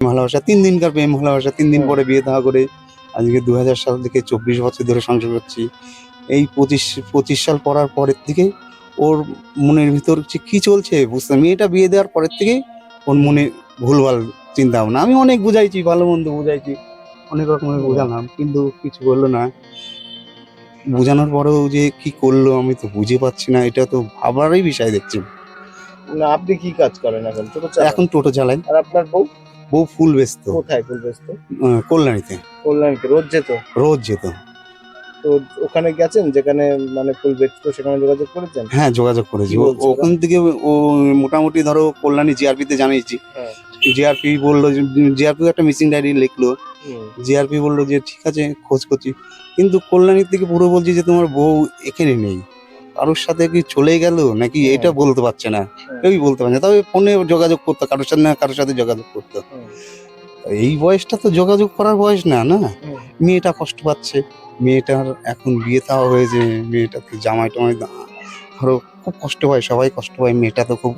ভালোবাসা তিন দিনকার প্রেম ভালোবাসা তিন দিন পরে বিয়ে দেওয়া করে আজকে দু হাজার সাল থেকে চব্বিশ বছর ধরে সংসার করছি। এই পঁচিশ পঁচিশ সাল পড়ার পরের থেকে ওর মনের ভিতর কি চলছে বুঝতে মেয়েটা বিয়ে দেওয়ার পরের থেকে ওর মনে ভুলভাল চিন্তা ভাবনা আমি অনেক বুঝাইছি ভালো মন্দ বুঝাইছি অনেক রকমের বোঝালাম কিন্তু কিছু বলল না। বোঝানোর পরেও যে কি করল আমি তো বুঝে পাচ্ছি না এটা তো ভাবারই বিষয় দেখছি। না আপনি কি কাজ করেন এখন? চালান? এখন টোটো চালাই। আর আপনার বউ? বউ ফুল ব্যস্ত। কোথায় ফুল ব্যস্ত? কল্যাণীতে। কল্যাণকে রোজ যেত? রোজ যেত। তো ওখানে গেছেন? যেখানে মানে ফুল ব্যস্ত সেখানে যোগাযোগ করেছেন? হ্যাঁ যোগাযোগ করেছি। ওখান থেকে ও মোটামুটি ধরো কল্যাণী জিআরপি তে জানিয়েছি। হ্যাঁ। জিআরপি বলল জিআরপি একটা মিসিং ডায়েরি লিখলো। জিআরপি বলল যে ঠিক আছে খোঁজ করছি। কিন্তু কল্যাণীর থেকে পুরো বলছি যে তোমার বউ এখানে নেই। কারোর সাথে কি চলে গেল নাকি হ্যাঁ। এটা বলতে পারছে না? কেউই বলতে পারছে না। তবে ফোনে যোগাযোগ করতো কারোর সাথে না কারোর সাথে যোগাযোগ করতো। এই বয়সটা তো যোগাযোগ করার বয়স না না? মেয়েটা কষ্ট পাচ্ছে। মেয়েটার এখন বিয়ে থাওয়া হয়েছে মেয়েটা তো জামাই টামাই ধরো খুব কষ্ট হয় সবাই কষ্ট হয় মেয়েটা তো খুব।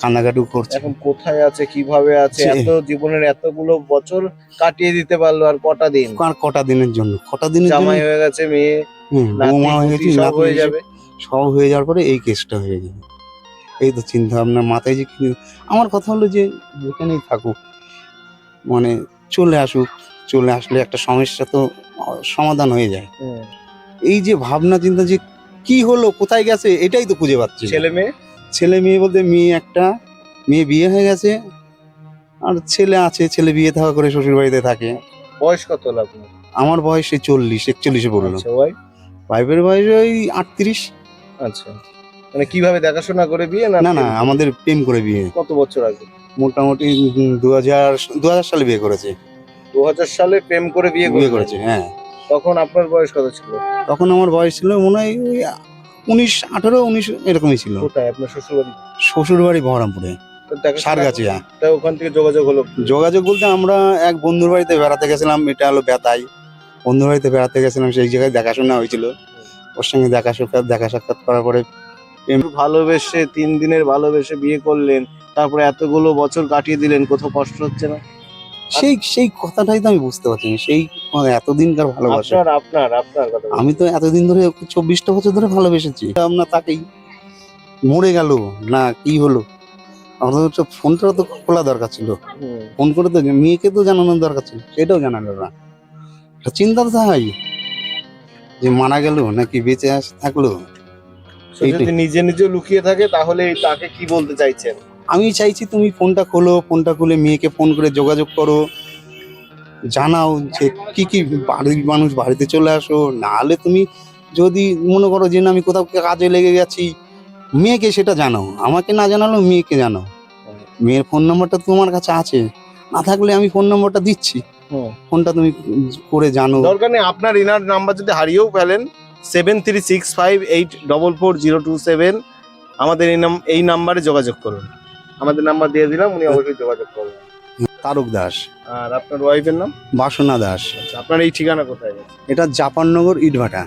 কান্নাকাটু করছে। এখন কোথায় আছে কীভাবে আছে এত জীবনের এতগুলো বছর কাটিয়ে দিতে পারল আর কটা দিন? আর কটা দিনের জন্য? কটা দিনের জামাই হয়ে গেছে মেয়ে হয়ে হয়ে যাবে। সব হয়ে যাওয়ার পরে এই কেসটা হয়ে যাবে। এই তো চিন্তা ভাবনা মাথায় যে আমার কথা হলো যে যেখানেই থাকুক। মানে চলে আসুক চলে আসলে একটা সমস্যা তো সমাধান হয়ে যায়। এই যে ভাবনা চিন্তা যে কি হলো কোথায় গেছে এটাই তো খুঁজে পাচ্ছি ছেলে মেয়ে? ছেলে মেয়ে বলতে মেয়ে একটা মেয়ে বিয়ে হয়ে গেছে আর ছেলে আছে ছেলে বিয়ে থাকা করে শ্বশুর বাড়িতে থাকে। বয়স কত আপনার? আমার বয়স চল্লিশ একচল্লিশে পড়ল। আচ্ছা ওয়াইফের বয়স ওই আটত্রিশ। আচ্ছা। মানে কীভাবে দেখাশোনা করে বিয়ে না না না আমাদের প্রেম করে বিয়ে। কত বছর আগে? মোটামুটি দু হাজার দু হাজার সালে বিয়ে করেছে। দু হাজার সালে প্রেম করে বিয়ে বিয়ে করেছে হ্যাঁ। তখন আপনার বয়স কত ছিল? তখন আমার বয়স ছিল মনে হয় ওই উনিশ আঠারো উনিশ এরকমই ছিল। কোথায়? আপনার শ্বশুর বাড়ি শ্বশুর বাড়ি বহরমপুরে সারগাছিয়া। তা ওখান থেকে যোগাযোগ হলো যোগাযোগ বলতে আমরা এক বন্ধুর বাড়িতে বেড়াতে গেছিলাম এটা হলো বেতাই। বন্ধুর বাড়িতে বেড়াতে গেছিলাম সেই জায়গায় দেখাশোনা হয়েছিল। ওর সঙ্গে দেখা সাক্ষাৎ দেখা সাক্ষাৎ করার পরে ভালোবেসে তিন দিনের ভালোবেসে বিয়ে করলেন তারপরে এতগুলো বছর কাটিয়ে দিলেন কোথাও কষ্ট হচ্ছে না? সেই সেই কথাটাই তো আমি বুঝতে পারছি না সেই মানে এতদিনকার ভালোবাসা। আপনার আপনার আপনার কথা আমি তো এতদিন ধরে চব্বিশটা বছর ধরে ভালোবেসেছি। আমরা তাকেই। মরে গেল না কি হলো? অথচ ফোনটা তো খোলা দরকার ছিল। ফোন করে তো মেয়েকে তো জানানোর দরকার ছিল সেটাও জানালো না। চিন্তা তো হয়। যে মারা গেল নাকি বেঁচে আস থাকল? সে যদি নিজে নিজে লুকিয়ে থাকে তাহলে তাকে কি বলতে চাইছেন? আমি চাইছি তুমি ফোনটা খোলো ফোনটা খুলে মেয়েকে ফোন করে যোগাযোগ করো। জানাও যে কি কি বাড়ির মানুষ বাড়িতে চলে আসো। নাহলে তুমি যদি মনে করো যে না আমি কোথাও কাজে লেগে গেছি মেয়েকে সেটা জানাও। আমাকে না জানালেও মেয়েকে জানাও। মেয়ের ফোন নম্বরটা তোমার কাছে আছে। না থাকলে আমি ফোন নম্বরটা দিচ্ছি। ফোনটা তুমি করে জানো? দরকার নেই আপনার ইনার নাম্বার যদি হারিয়েও ফেলেন seven three six five eight double four zero two seven আমাদের এই নাম এই নাম্বারে যোগাযোগ করুন। আমাদের নাম্বার দিয়ে দিলাম উনি অবশ্যই যোগাযোগ করবেন। তারক দাস। আর আপনার ওয়াইফের নাম? বাসনা দাস। আচ্ছা আপনার এই ঠিকানা কোথায়? এটা জাপাননগর ইটভাটা।